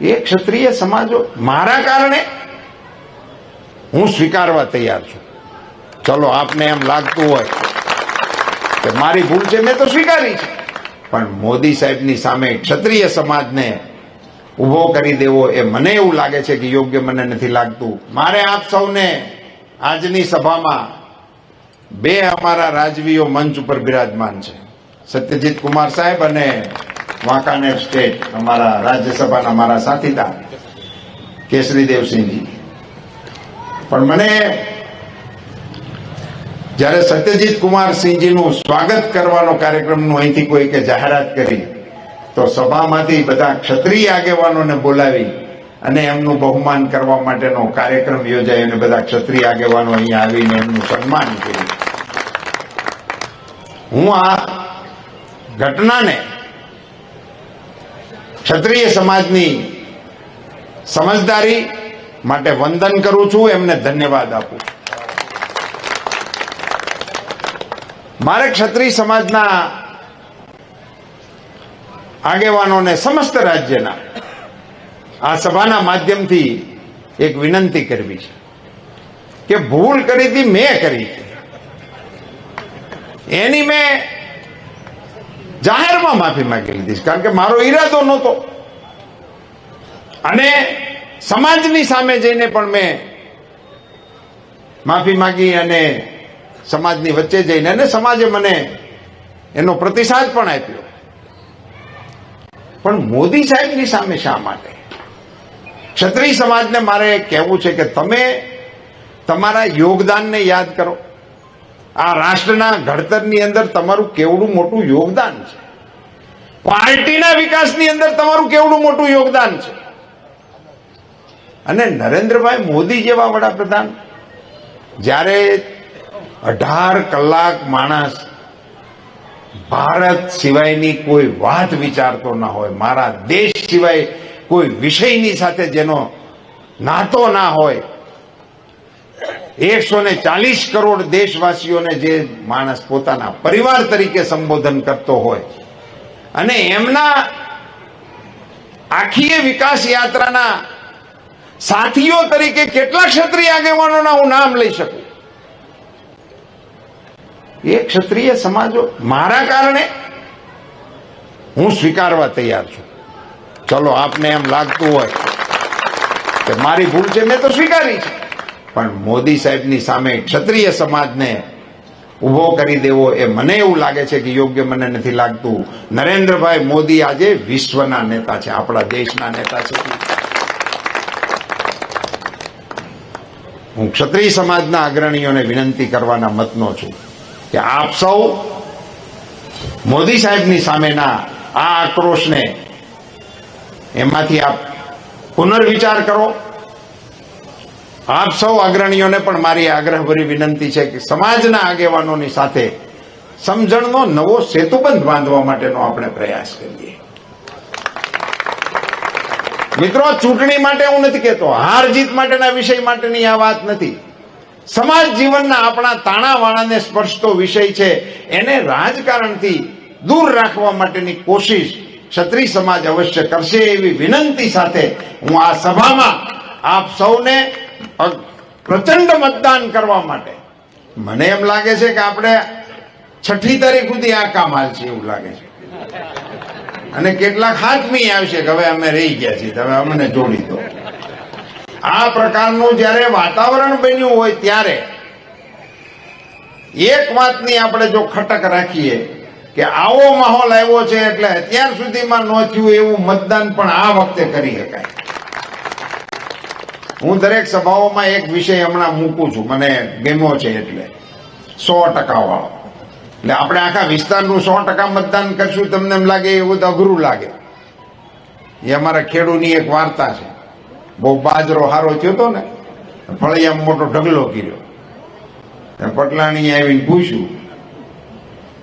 એ ક્ષત્રિય સમાજો મારા કારણે હું સ્વીકારવા તૈયાર છું. ચલો, આપને એમ લાગતું હોય કે મારી ભૂલ છે, મેં તો સ્વીકારી છે. પણ મોદી સાહેબની સામે ક્ષત્રિય સમાજને ઊભો કરી દેવો એ મને એવું લાગે છે કે યોગ્ય મને નથી લાગતું. મારે આપ સૌને આજની સભામાં બે અમારા રાજવીઓ મંચ ઉપર બિરાજમાન છે. સત્યજીત કુમાર સાહેબ અને વાંકાનેર સ્ટેટ, અમારા રાજ્યસભાના મારા સાથીદાર કેસરી દેવસિંહજી. પણ મને જ્યારે સત્યજીત કુમાર સિંહજીનું સ્વાગત કરવાનો કાર્યક્રમનું અહીંથી કોઈ કે જાહેરાત કરી, તો સભામાંથી બધા ક્ષત્રિય આગેવાનોને બોલાવી અને એમનું બહુમાન કરવા માટેનો કાર્યક્રમ યોજાય અને બધા ક્ષત્રિય આગેવાનો અહીંયા આવીને એમનું સન્માન કર્યું. હું આ ઘટનાને ક્ષત્રિય સમાજની સમજદારી માટે વંદન કરું છું, એમને ધન્યવાદ આપું. મારે ક્ષત્રિય સમાજના આગેવાનોને સમસ્ત રાજ્યના, આ સભાના માધ્યમથી એક વિનંતી કરવી છે કે ભૂલ કરી હતી, મેં કરી છે એની મેં જાહેરમાં માફી માંગી લીધી. કારણ કે મારો ઈરાદો નહોતો. અને સમાજની સામે જઈને પણ મેં માફી માંગી અને સમાજની વચ્ચે જઈને અને સમાજે મને એનો પ્રતિસાદ પણ આપ્યો. પણ મોદી સાહેબની સામે શા માટે? ક્ષત્રિય સમાજને મારે કહેવું છે કે તમે તમારા યોગદાનને યાદ કરો. આ રાષ્ટ્રના ઘડતરની અંદર તમારું કેવડું મોટું યોગદાન છે. પાર્ટીના વિકાસની અંદર તમારું કેવડું મોટું યોગદાન છે. અને નરેન્દ્રભાઈ મોદી જેવા વડાપ્રધાન, જ્યારે અઢાર કલાક માણસ ભારત સિવાયની કોઈ વાત વિચારતો ના હોય, મારા દેશ સિવાય કોઈ વિષયની સાથે જેનો નાતો ના હોય એકસો ને ચાલીસ કરોડ દેશવાસીઓને જે માણસ પોતાના પરિવાર તરીકે સંબોધન કરતો હોય અને એમના આખી વિકાસ યાત્રાના સાથીઓ તરીકે કેટલા ક્ષત્રિય આગેવાનોના હું નામ લઈ શકું? એ ક્ષત્રિય સમાજો મારા કારણે હું સ્વીકારવા તૈયાર છું. ચલો આપને એમ લાગતું હોય કે મારી ભૂલ છે, મેં તો સ્વીકારી છે. પણ મોદી સાહેબની સામે ક્ષત્રિય સમાજને ઊભો કરી દેવો એ મને એવું લાગે છે કે યોગ્ય મને નથી લાગતું. નરેન્દ્રભાઈ મોદી આજે વિશ્વના નેતા છે, આપણા દેશના નેતા છે. હું ક્ષત્રિય સમાજના અગ્રણીઓને વિનંતી કરવાના મતનો છું કે આપ સૌ મોદી સાહેબની સામેના આ આક્રોશને એમાંથી આપ પુનર્વિચાર કરો. આપ સૌ અગ્રણીઓને પણ મારી આગ્રહભરી વિનંતી છે કે સમાજના આગેવાનોની સાથે સમજણનો નવો સેતુબંધ બાંધવા માટેનો આપણે પ્રયાસ કરીએ. મિત્રો ચૂંટણી માટે હું નથી કહેતો. હાર જીત માટેના વિષય માટેની આ વાત નથી. સમાજ જીવનના આપણા તાણાવાણાને સ્પર્શતો વિષય છે. એને રાજકારણથી દૂર રાખવા માટેની કોશિશ ક્ષત્રિય સમાજ અવશ્ય કરશે એવી વિનંતી સાથે હું આ સભામાં આપ સૌને પ્રચંડ મતદાન કરવા માટે. મને એમ લાગે છે કે આપણે છઠ્ઠી તારીખ સુધી આ કામ હાલશે એવું લાગે છે. અને કેટલાક હાથમી આવશે કે હવે અમે રહી ગયા છીએ તમે અમને જોડી દો. આ પ્રકારનું જ્યારે વાતાવરણ બન્યું હોય ત્યારે એક વાતની આપણે જો ખટક રાખીએ કે આવો માહોલ આવ્યો છે એટલે અત્યાર સુધીમાં ન થયું એવું મતદાન પણ આ વખતે કરી શકાય. હું દરેક સભાઓમાં એક વિષય હમણાં મૂકું છું. મને ગમ્યો છે એટલે. સો ટકા વાળો એટલે આપણે આખા વિસ્તારનું સો ટકા મતદાન કરશું, તમને એમ લાગે એવું તો અઘરું લાગે. એ અમારા ખેડૂની એક વાર્તા છે. બહુ બાજરો હારો થયો હતો ને, ફળિયામાં મોટો ઢગલો કર્યો. પટલાણી આવીને પૂછ્યું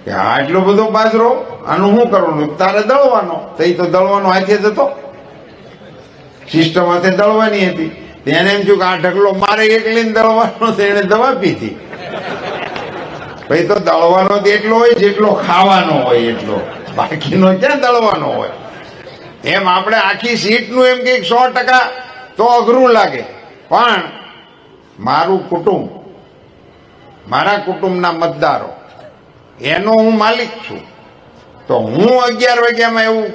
કે આટલો બધો બાજરો, આનું શું કરવાનું? તારે દળવાનો? તો એ તો દળવાનો હાથે જ હતો. સિસ્ટમ હાથે દળવાની હતી. તેને એમ થયું કે આ ઢગલો મારે એકલીને દળવાનો એને દવા પીધી. ભાઈ, તો દળવાનો એટલો હોય જેટલો ખાવાનો હોય એટલો. બાકીનો ક્યાં દળવાનો હોય? એમ આપણે આખી સીટનું એમ કે સો ટકા તો અઘરું લાગે. પણ મારું કુટુંબ, મારા કુટુંબના મતદારો, એનો હું માલિક છું. તો હું અગિયાર વાગ્યામાં એવું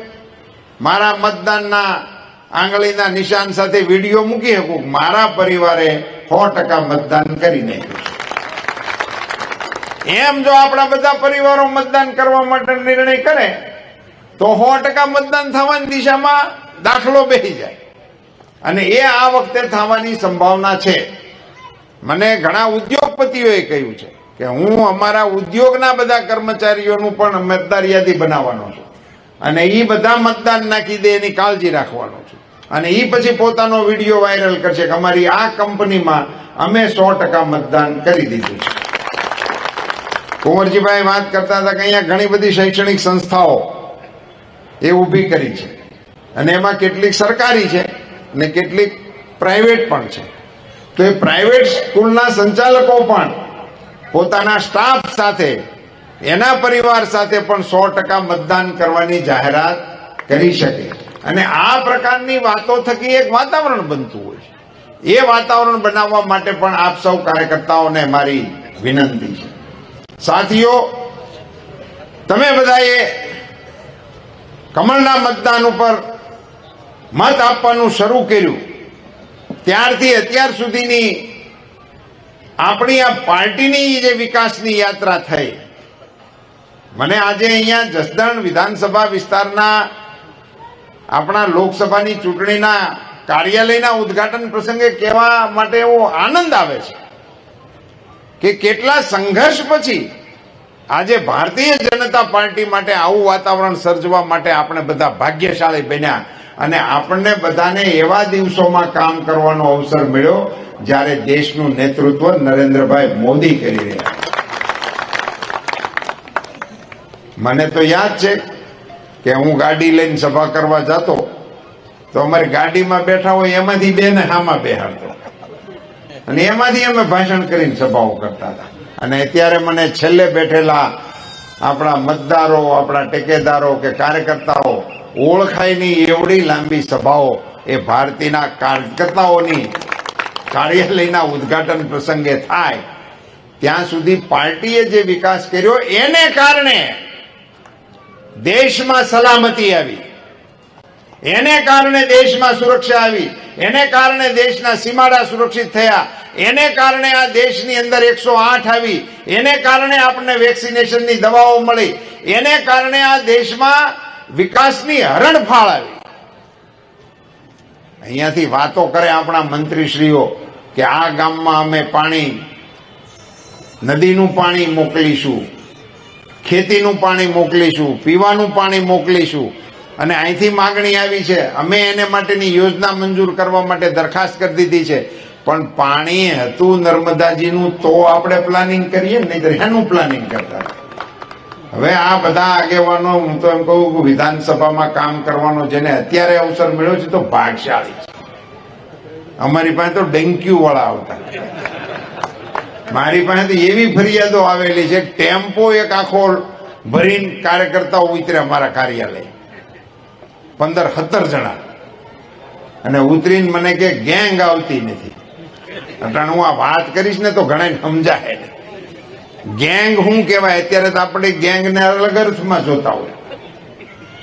મારા મતદાનના આંગળીના નિશાન સાથે વીડિયો મૂકી શકું મારા પરિવારે સો ટકા મતદાન કરી નાખ્યું. એમ જો આપણા બધા પરિવારો મતદાન કરવા માટે નિર્ણય કરે, તો સો ટકા મતદાન થવાની દિશામાં દાખલો બેસી જાય. અને એ આ વખતે થવાની સંભાવના છે. મને ઘણા ઉદ્યોગપતિઓએ કહ્યું છે કે હું અમારા ઉદ્યોગના બધા કર્મચારીઓનું પણ મતદાર યાદી બનાવવાનો છું. અને એ બધા મતદાન નાખી દે એની કાળજી રાખવાનો છું. અને એ પછી પોતાનો વીડિયો વાયરલ કરશે કે અમારી આ કંપનીમાં અમે સો ટકા મતદાન કરી દીધું છે. કુંવરજીભાઈ વાત કરતા હતા કે અહીંયા ઘણી બધી શૈક્ષણિક સંસ્થાઓ એ ઊભી કરી છે. અને એમાં કેટલીક સરકારી છે અને કેટલીક પ્રાઇવેટ પણ છે. તો એ પ્રાઇવેટ સ્કૂલના સંચાલકો પણ પોતાના સ્ટાફ સાથે, એના પરિવાર સાથે પણ સો ટકા મતદાન કરવાની જાહેરાત કરી શકે અને આ પ્રકારની વાતો થકી એક વાતાવરણ બનતું હોય છે. એ વાતાવરણ બનાવવા માટે પણ આપ સૌ કાર્યકર્તાઓને મારી વિનંતી છે. સાથીઓ, તમે બધાએ કમળના મતદાન ઉપર મત આપવાનું શરૂ કર્યું. ત્યારથી અત્યાર સુધીની આપણી આ પાર્ટીની જે વિકાસની યાત્રા થઈ, મને આજે અહીંયા જસદણ વિધાનસભા વિસ્તારના આપણા લોકસભાની ચૂંટણીના કાર્યાલયના ઉદ્ઘાટન પ્રસંગે કહેવા માટે એવો આનંદ આવે છે કે કેટલા સંઘર્ષ પછી આજે ભારતીય જનતા પાર્ટી માટે આવું વાતાવરણ સર્જવા માટે આપણે બધા ભાગ્યશાળી બન્યા અને આપણને બધાને એવા દિવસોમાં કામ કરવાનો અવસર મળ્યો જ્યારે દેશનું નેતૃત્વ નરેન્દ્રભાઈ મોદી કરી રહ્યા મને તો યાદ છે કે હું ગાડી લઈને સભા કરવા જતો, તો અમારી ગાડીમાં બેઠા હોય એમાંથી બે ને હામાં બેહાડતો. અને એમાંથી અમે ભાષણ કરીને સભાઓ કરતા હતા. અને અત્યારે મને છેલ્લે બેઠેલા આપણા મતદારો, આપણા ટેકેદારો કે કાર્યકર્તાઓ ઓળખાય નહીં એવડી લાંબી સભાઓ એ ભારતીના કાર્યકર્તાઓની કાર્યાલયના ઉદ્ઘાટન પ્રસંગે થાય. ત્યાં સુધી પાર્ટીએ જે વિકાસ કર્યો એને કારણે દેશમાં સલામતી આવી. એને કારણે દેશમાં સુરક્ષા આવી. એને કારણે દેશના સીમાડા સુરક્ષિત થયા. એને કારણે આ દેશની અંદર એકસો આઠ આવી. એને કારણે આપણને વેક્સિનેશનની દવાઓ મળી. એને કારણે આ દેશમાં વિકાસની હરણફાળ આવી. અહીંયાથી વાતો કરે આપણા મંત્રીશ્રીઓ કે આ ગામમાં અમે પાણી, નદીનું પાણી મોકલીશું. ખેતીનું પાણી મોકલીશું, પીવાનું પાણી મોકલીશું. અને અહીંથી માગણી આવી છે, અમે એને માટેની યોજના મંજૂર કરવા માટે દરખાસ્ત કરી દીધી છે. પણ પાણી હતું નર્મદાજીનું, તો આપણે પ્લાનિંગ કરીએ નહીં એનું પ્લાનિંગ કરતા હવે આ બધા આગેવાનો, હું તો એમ કહું કે વિધાનસભામાં કામ કરવાનો જેને અત્યારે અવસર મળ્યો છે, તો ભાગશાળી છે. અમારી પાસે તો ડેન્ક્યુ વાળા આવતા મારી પાસે તો એવી ફરિયાદો આવેલી છે, ટેમ્પો એક આખો ભરીને કાર્યકર્તાઓ ઉતર્યા મારા કાર્યાલય. પંદર સત્તર જણા. અને ઉતરીને મને કે, ગેંગ આવતી નથી. અટાણે હું આ વાત કરીશ ને તો ઘણા સમજાય. ગેંગ શું કહેવાય? અત્યારે તો આપણે ગેંગને અલગ અર્થમાં જોતા હોય.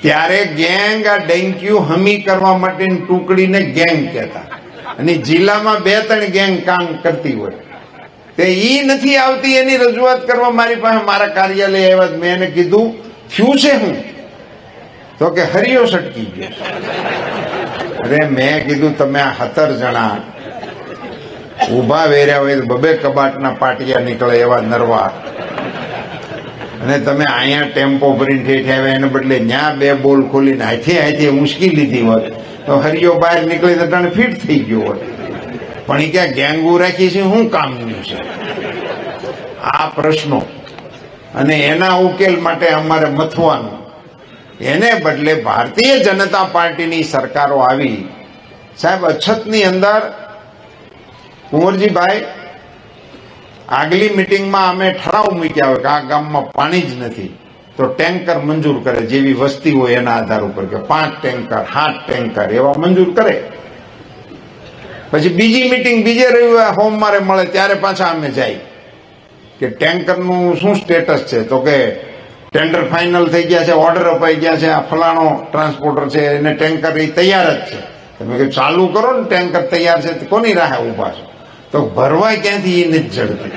ત્યારે ગેંગ આ ડેન્ક્યુ હમી કરવા માટેની ટુકડીને ગેંગ કહેતા. અને જિલ્લામાં બે ત્રણ ગેંગ કામ કરતી હોય. તે ઈ નથી આવતી, એની રજૂઆત કરવા મારી પાસે મારા કાર્યાલય આવ્યા મેં એને કીધું, થયું છે હું? તો કે, હરિયો સટકી ગયો અરે મેં કીધું, તમે આ હતર જણા. ઊભા વેર્યા હોય બબે કબાટના પાટિયા નીકળે એવા નરવા. અને તમે અહીંયા ટેમ્પો ભરીને ઠેઠ આવ્યા, એને બદલે ન્યા બે બોલ ખોલીને હાથે હાથે ઉંચકી લીધી હોત. તો હરિયો બહાર નીકળી તો ફિટ થઈ ગયો હોત. પણ એ ક્યાં ગેંગુ રાખી છે, શું કામનું છે? આ પ્રશ્નો. અને એના ઉકેલ માટે અમારે મથવાનું. એને બદલે ભારતીય જનતા પાર્ટીની સરકારો આવી. સાહેબ, અછતની અંદર કુંવરજીભાઈ, આગલી મિટિંગમાં અમે ઠરાવ મૂક્યા હોય કે આ ગામમાં પાણી જ નથી. તો ટેન્કર મંજૂર કરે, જેવી વસ્તી હોય એના આધાર ઉપર કે પાંચ ટેન્કર, સાત ટેન્કર એવા મંજૂર કરે. પછી બીજી મિટિંગ બીજે રવિવારે સોમવારે મળે, ત્યારે પાછા અમે જાય. કે ટેન્કરનું શું સ્ટેટસ છે? તો કે ટેન્ડર ફાઇનલ થઈ ગયા છે ઓર્ડર અપાઈ ગયા છે, આ ફલાણો ટ્રાન્સપોર્ટર છે, એને ટેન્કર એ તૈયાર જ છે. તમે કે ચાલુ કરો ને, ટેન્કર તૈયાર છે કોની રાહે ઊભા છો? તો ભરવાય ક્યાંથી એ નથી જડતી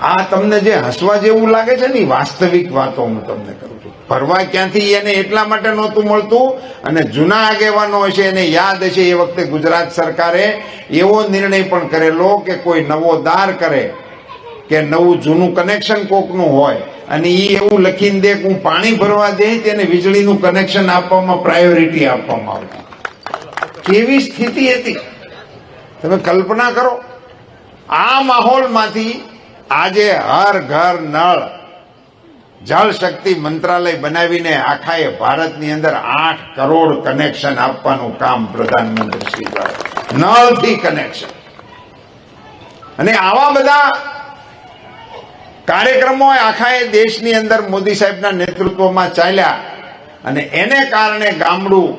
આ તમને જે હસવા જેવું લાગે છે ને વાસ્તવિક વાતો હું તમને છું ભરવા ક્યાંથી એને એટલા માટે નહોતું મળતું અને જૂના આગેવાનો હશે એને યાદ હશે એ વખતે ગુજરાત સરકારે એવો નિર્ણય પણ કરેલો કે કોઈ નવો દાર કરે, કે નવું જૂનું કનેક્શન કોકનું હોય. અને એ એવું લખીને દે કે હું પાણી ભરવા દે તેને વીજળીનું કનેક્શન આપવામાં પ્રાયોરિટી આપવામાં આવતી કેવી સ્થિતિ હતી? તમે કલ્પના કરો. આ માહોલમાંથી આજે હર ઘર નળ જળ શક્તિ મંત્રાલય બનાવીને આખા ભારતની અંદર આઠ કરોડ કનેક્શન આપવાનું કામ પ્રધાનમંત્રી દ્વારા. નળથી કનેક્શન અને આવા બધા કાર્યક્રમો આખાએ દેશની અંદર મોદી સાહેબના નેતૃત્વમાં ચાલ્યા અને એને કારણે ગામડું,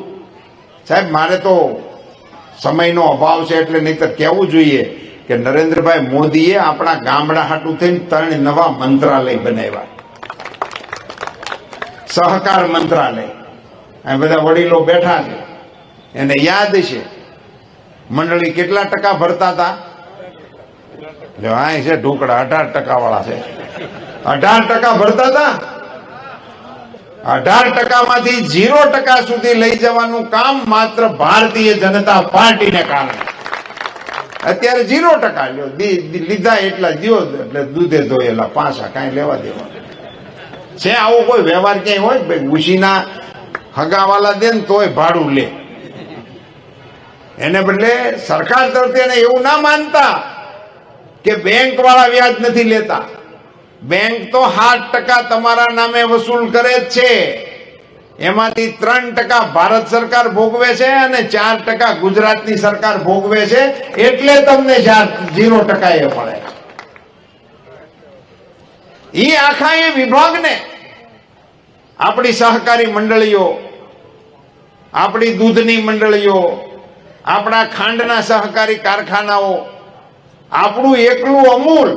સાહેબ, મારે તો સમયનો અભાવ છે એટલે નહીતર કહેવું જોઈએ કે નરેન્દ્રભાઈ મોદીએ આપણા ગામડા હાટું થઈને ત્રણ નવા મંત્રાલય બનાવ્યા. સહકાર મંત્રાલય. બધા વડીલો બેઠા છે. એને યાદ છે. મંડળી કેટલા ટકા ભરતા હતા? જો છે ઢોકળા, અઢાર ટકા વાળા છે. અઢાર ટકા ભરતા હતા? અઢાર ટકામાંથી ઝીરો ટકા સુધી લઈ જવાનું કામ માત્ર ભારતીય જનતા પાર્ટીને કારણે. અત્યારે ઝીરો ટકા દી- દી- લીધા એટલા, દ્યો એટલે દૂધે ધોયેલા પાછા કાંઈ લેવા દેવા. છે આવો કોઈ વ્યવહાર ક્યાંય હોય? ભાઈ ઘુસીના હગાવાલા દે ને તોય ભાડું લે. એને બદલે સરકાર તરફથી એને એવું ના માનતા કે બેંક વાળા વ્યાજ નથી લેતા. બેંક તો સાત ટકા તમારા નામે વસૂલ કરે જ છે. એમાંથી ત્રણ ટકા ભારત સરકાર ભોગવે છે અને ચાર ટકા ગુજરાતની સરકાર ભોગવે છે. એટલે તમને ઝીરો ટકા એ મળે. એ આખા એ વિભાગને આપણી સહકારી મંડળીઓ, આપણી દૂધની મંડળીઓ, આપણા ખાંડના સહકારી કારખાનાઓ, આપણું એકલું અમૂલ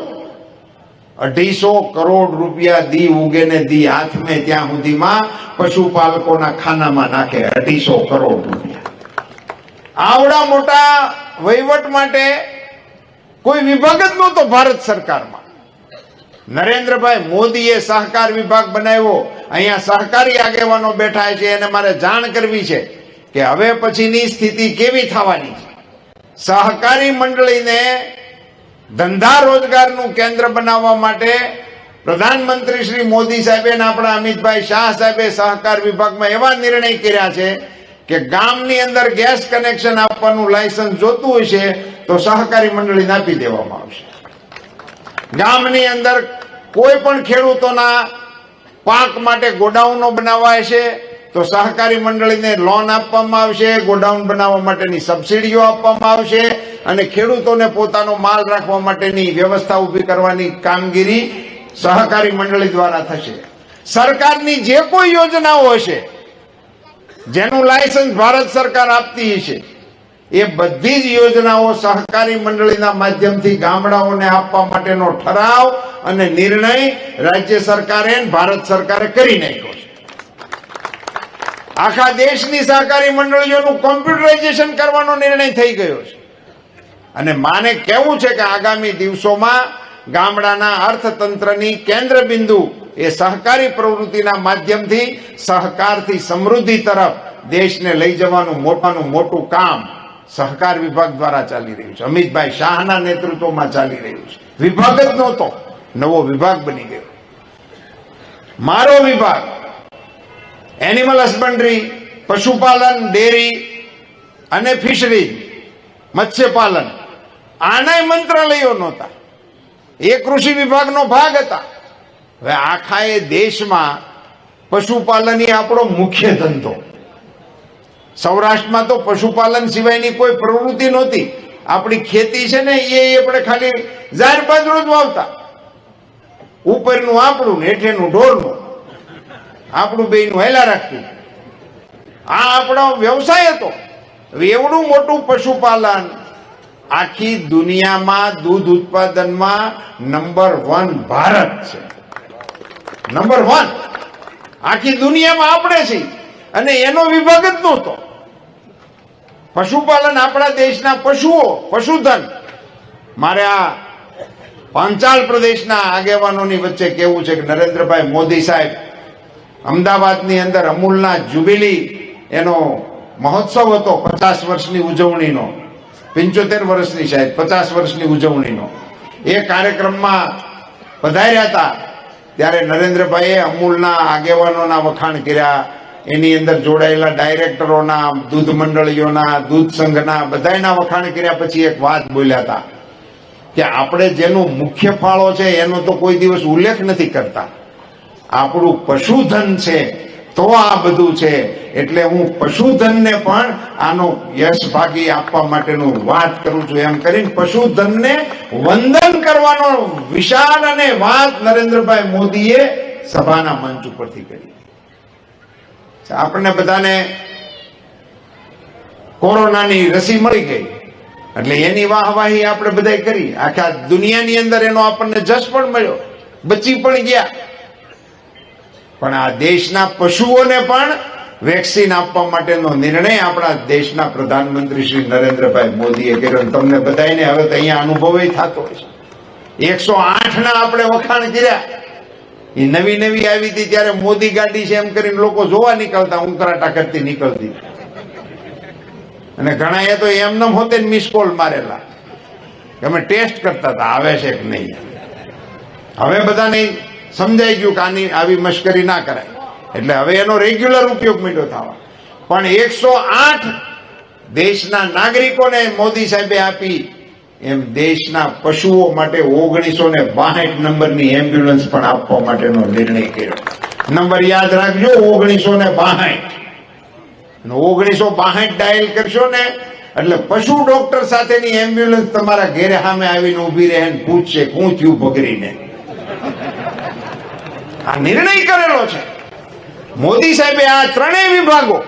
અઢીસો કરોડ રૂપિયા દી ઉગે ને દી હાથમે ત્યાં સુધીમાં પશુપાલકોના ખાનામાં નાખે, અઢીસો કરોડ રૂપિયા. આવડા મોટા વહીવટ માટે કોઈ વિભાગ જ નહોતો ભારત સરકારમાં. નરેન્દ્રભાઈ મોદીએ સહકાર વિભાગ બનાવ્યો. અહીંયા સહકારી આગેવાનો બેઠા છે, એને મારે જાણ કરવી છે કે હવે પછીની સ્થિતિ કેવી થવાની છે? સહકારી મંડળીને ધંધા રોજગારનું કેન્દ્ર બનાવવા માટે પ્રધાનમંત્રી શ્રી મોદી સાહેબે આપણા અમિતભાઈ શાહ સાહેબે સહકાર વિભાગમાં એવા નિર્ણય કર્યા છે કે ગામની અંદર ગેસ કનેક્શન આપવાનું લાયસન્સ જોતું હશે તો સહકારી મંડળીને આપી દેવામાં આવશે. ગામની અંદર કોઈ પણ ખેડૂતોના પાક માટે ગોડાઉનો બનાવાય છે, તો સહકારી મંડળીને લોન આપવામાં આવશે, ગોડાઉન બનાવવા માટેની સબસિડીઓ આપવામાં આવશે, અને ખેડૂતોને પોતાનો માલ રાખવા માટેની વ્યવસ્થા ઊભી કરવાની કામગીરી સહકારી મંડળી દ્વારા થશે. સરકારની જે કોઈ યોજનાઓ હશે, જેનું લાયસન્સ ભારત સરકાર આપતી હશે એ બધી જ યોજનાઓ સહકારી મંડળીના માધ્યમથી ગામડાઓને આપવા માટેનો ઠરાવ અને નિર્ણય રાજ્ય સરકારે ભારત સરકારે કરી નાખ્યો છે. આખા દેશની સહકારી મંડળીઓનું કોમ્પ્યુટરાઇઝેશન કરવાનો નિર્ણય થઈ ગયો છે. અને માને કેવું છે કે આગામી દિવસોમાં ગામડાના અર્થતંત્રની કેન્દ્ર બિંદુ એ સહકારી પ્રવૃત્તિના માધ્યમથી સહકારથી સમૃદ્ધિ તરફ દેશને લઈ જવાનું મોટાનું મોટું કામ સહકાર વિભાગ દ્વારા ચાલી રહ્યું છે. અમિતભાઈ શાહના નેતૃત્વમાં ચાલી રહ્યું છે. વિભાગ જ નહોતો, નવો વિભાગ બની ગયો. મારો વિભાગ એનિમલ હસબન્ડરી પશુપાલન, ડેરી અને ફિશરી મત્સ્યપાલન, આનાય મંત્રાલયો નહોતા. એ કૃષિ વિભાગનો ભાગ હતા. હવે આખા એ દેશમાં પશુપાલન એ આપણો મુખ્ય ધંધો. સૌરાષ્ટ્રમાં તો પશુપાલન સિવાયની કોઈ પ્રવૃત્તિ નહોતી. આપણી ખેતી છે ને, એ આપણે ખાલી ઝાડ બાજરો જ વાવતા. ઉપરનું આપણું ને ઢોરનું. આપણું બેયનું હેલા રાખતું આ આપણો વ્યવસાય હતો. એવડું મોટું પશુપાલન આખી દુનિયામાં દૂધ ઉત્પાદનમાં નંબર વન ભારત છે. Number one. આખી દુનિયામાં આપણે છીએ. અને એનો વિભાગ જ નહોતો. પશુપાલન આપણા દેશના પશુઓ, પશુધન. મારે આ પાંચાલ પ્રદેશના આગેવાનોની વચ્ચે કેવું છે કે નરેન્દ્રભાઈ મોદી સાહેબ અમદાવાદની અંદર અમૂલના જુબિલી એનો મહોત્સવ હતો પચાસ વર્ષની ઉજવણીનો. પંચોતેર વર્ષની સાહેબ, પચાસ વર્ષની ઉજવણીનો. એ કાર્યક્રમમાં પધાર્યા હતા. ત્યારે નરેન્દ્રભાઈએ અમૂલના આગેવાનોના વખાણ કર્યા. એની અંદર જોડાયેલા ડાયરેક્ટરોના, દૂધ મંડળીઓના, દૂધ સંઘના બધાના વખાણ કર્યા પછી એક વાત બોલ્યા હતા કે આપણે જેનો મુખ્ય ફાળો છે એનો તો કોઈ દિવસ ઉલ્લેખ નથી કરતા. આપણું પશુધન છે, તો આ બધું છે. એટલે હું પશુધનને પણ આનો યશ ભાગી આપવા માટેનું વાત કરું છું. એમ કરીને પશુધનને વંદન કરવાનો વિશાળ અને વાત નરેન્દ્રભાઈ મોદીએ સભાના મંચ ઉપરથી કરી. આપણને બધાને કોરોનાની રસી મળી ગઈ. એટલે એની વાહવાહી આપણે બધા કરી. આખા દુનિયાની અંદર એનો આપણને જશ પણ મળ્યો. બચી પણ ગયા. પણ આ દેશના પશુઓને પણ વેક્સિન આપવા માટેનો નિર્ણય આપણા દેશના પ્રધાનમંત્રી શ્રી નરેન્દ્રભાઈ મોદીએ કર્યો. તમને બધાને હવે અહીંયા અનુભવ થતો હોય છે. એકસો આઠ ના આપણે વખાણ કર્યા. એ નવી નવી આવી હતી ત્યારે મોદી ગાડી છે એમ કરીને લોકો જોવા નીકળતા ઉંકરાટા કરતી નીકળતી. અને ઘણા એ તો એમને હોતે મિસ કોલ મારેલા. કે અમે ટેસ્ટ કરતા હતા, આવે છે કે નહીં. હવે બધાને સમજાઈ ગયું કે આની આવી મશ્કરી ના કરાય. એટલે હવે એનો રેગ્યુલર ઉપયોગ મીઠો થવા. પણ એકસો આઠ દેશના નાગરિકોને મોદી સાહેબે આપી એમ દેશના પશુઓ માટે ઓગણીસો ને બાસઠ નંબરની એમ્બ્યુલન્સ પણ આપવા માટેનો નિર્ણય કર્યો. નંબર યાદ રાખજો, ઓગણીસો ને બાસઠ. ઓગણીસો બાસઠ ડાયલ કરશો ને, એટલે પશુ ડોક્ટર સાથેની એમ્બ્યુલન્સ તમારા ઘેરે સામે આવીને ઊભી રહે પૂછશે કું થયું ભગરીને? આ નિર્ણય કરેલો છે. મોદી સાહેબે આ ત્રણેય વિભાગો,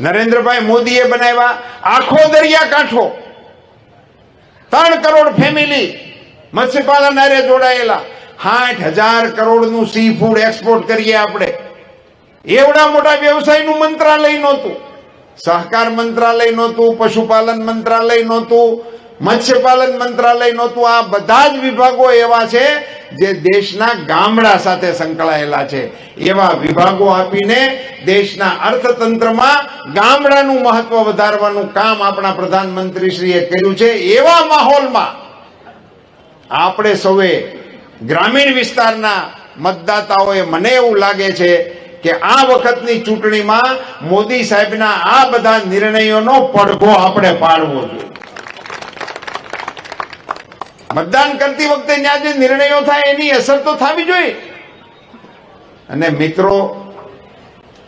નરેન્દ્રભાઈ મોદીએ બનાવ્યા. આખો દરિયાકાંઠો ત્રણ કરોડ ફેમિલી મત્સ્યપાલન હારે જોડાયેલા. સાઠ હજાર કરોડનું સી ફૂડ એક્સપોર્ટ કરીએ આપણે. એવડા મોટા વ્યવસાયનું મંત્રાલય નહોતું. સહકાર મંત્રાલય નહોતું, પશુપાલન મંત્રાલય નહોતું. મત્સ્યપાલન મંત્રાલય નહોતું આ બધા જ વિભાગો એવા છે જે દેશના ગામડા સાથે સંકળાયેલા છે. એવા વિભાગો આપીને દેશના અર્થતંત્રમાં ગામડાનું મહત્વ વધારવાનું કામ આપણા પ્રધાનમંત્રીશ્રીએ કર્યું છે. એવા માહોલમાં આપણે સૌએ ગ્રામીણ વિસ્તારના મતદાતાઓએ મને એવું લાગે છે કે આ વખતની ચૂંટણીમાં મોદી સાહેબના આ બધા નિર્ણયોનો પડઘો આપણે પાડવો જોઈએ. મતદાન કરતી વખતે ત્યાં જે નિર્ણયો થાય એની અસર તો થવી જોઈએ. અને મિત્રો,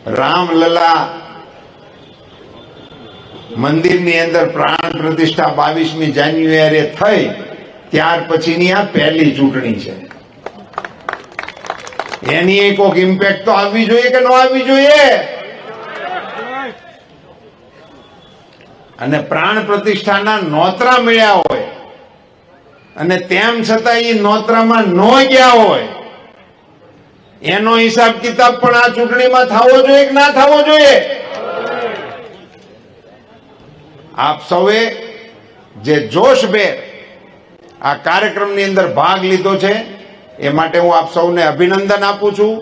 રામલલા મંદિરની અંદર પ્રાણ પ્રતિષ્ઠા બાવીસમી જાન્યુઆરીએ થઈ, ત્યાર પછીની આ પહેલી ચૂંટણી છે. એની કોઈક ઇમ્પેક્ટ તો આવવી જોઈએ કે ન આવવી જોઈએ? અને પ્રાણ પ્રતિષ્ઠાના નોતરા મળ્યા હોય અને તેમ છતાં એ નોતરામાં ન ગયા હોય. એનો હિસાબ કિતાબ પણ આ ચૂંટણીમાં થવો જોઈએ કે ના થવો જોઈએ? આપ સૌએ જે જોશભેર આ કાર્યક્રમની અંદર ભાગ લીધો છે, એ માટે હું આપ સૌને અભિનંદન આપું છું.